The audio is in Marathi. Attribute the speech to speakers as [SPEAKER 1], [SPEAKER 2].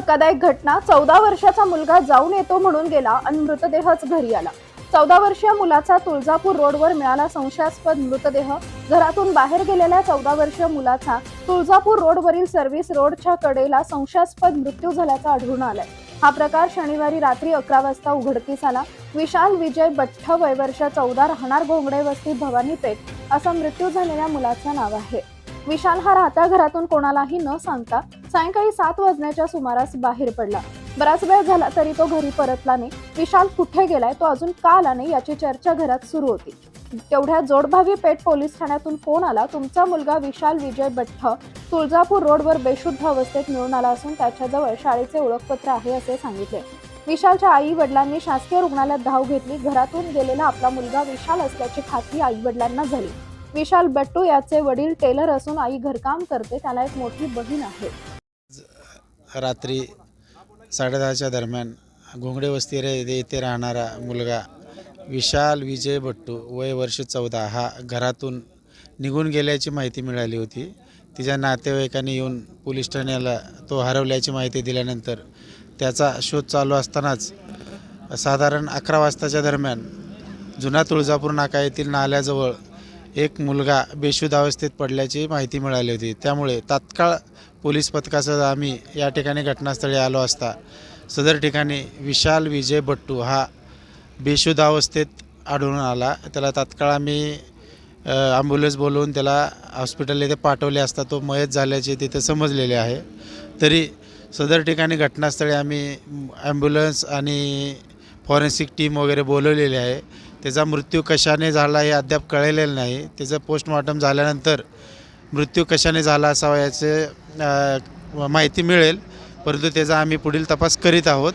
[SPEAKER 1] धक्कादायक घटना. चौदा वर्षाचा मुलगा जाऊन येतो म्हणून गेला आणि मृतदेहच घरी आला. चौदा वर्षीय मुलाचा तुळजापूर रोडवर मिळाला संशयास्पद मृतदेह. घरातून बाहेर गेलेल्या चौदा वर्षीय मुलाचा तुळजापूर रोडवरील सर्व्हिस रोडच्या कडेला संशयास्पद मृत्यू झाल्याचा आढळून आलाय. हा प्रकार शनिवारी रात्री अकरा वाजता उघडकीस आला. विशाल विजय बठ्ठ वय वर्ष चौदा राहणार घोंगडे वस्ती भवानी पेठ असं मृत्यू झालेल्या मुलाचं नाव आहे. विशाल हा राहत्या घरातून कोणालाही न सांगता सायंकाळी सात वाजण्याच्या सुमारास बाहेर पडला. बराच वेळ झाला तरी तो घरी परतला नाही. विशाल कुठे गेलाय? तो अजून का आला नाही याची चर्चा घरात सुरू होती. तेवढ्या जोडभावी पेठ पोलीस ठाण्यातून फोन आला. तुमचा मुलगा विशाल विजय बठ्ठ तुळजापूर रोडवर बेशुद्ध अवस्थेत मिळून आला असून त्याच्याजवळ शाळेचे ओळखपत्र आहे असे सांगितले. विशालच्या आई वडिलांनी शासकीय रुग्णालयात धाव घेतली. घरातून गेलेला आपला मुलगा विशाल असल्याची खात्री आई वडिलांना झाली. विशाल बट्टू याचे वडील टेलर असून आई घरकाम करते. त्याला एक मोठी बहीण आहे.
[SPEAKER 2] रात्री साडेदहाच्या दरम्यान घोंगडे वस्ती रे येथे राहणारा मुलगा विशाल विजय भट्टू वय वर्ष चौदा हा घरातून निघून गेल्याची माहिती मिळाली होती. तिच्या नातेवाईकांनी येऊन पोलीस ठाण्याला तो हरवल्याची माहिती दिल्यानंतर त्याचा शोध चालू असतानाच साधारण अकरा वाजताच्या दरम्यान जुना तुळजापूर नाका येथील नाल्याजवळ एक मुलगा बेशुद्ध अवस्थेत पडल्याची माहिती मिळाली होती. त्यामुळे तात्काळ पोलीस पथकासह आम्ही या ठिकाणी घटनास्थळी आलो असता. सदर ठिकाणी विशाल विजय बट्टू हा बेशुद्ध अवस्थेत आढळून आला. त्याला तात्काळ आम्ही ॲम्ब्युलन्स बोलवून त्याला हॉस्पिटल येथे पाठवले असता तो मयत झाल्याचे तिथे समजलेले आहे. तरी सदर ठिकाणी घटनास्थळी आम्ही ॲम्ब्युलन्स आणि फॉरेन्सिक टीम वगैरे बोलवलेली आहे. त्याचा मृत्यू कशाने झाला हे अद्याप कळलेलं नाही. त्याचं पोस्टमॉर्टम झाल्यानंतर मृत्यू कशाने झाला असावा याचे माहिती मिळेल परंतु त्याचा आम्ही पुढील तपास करीत आहोत.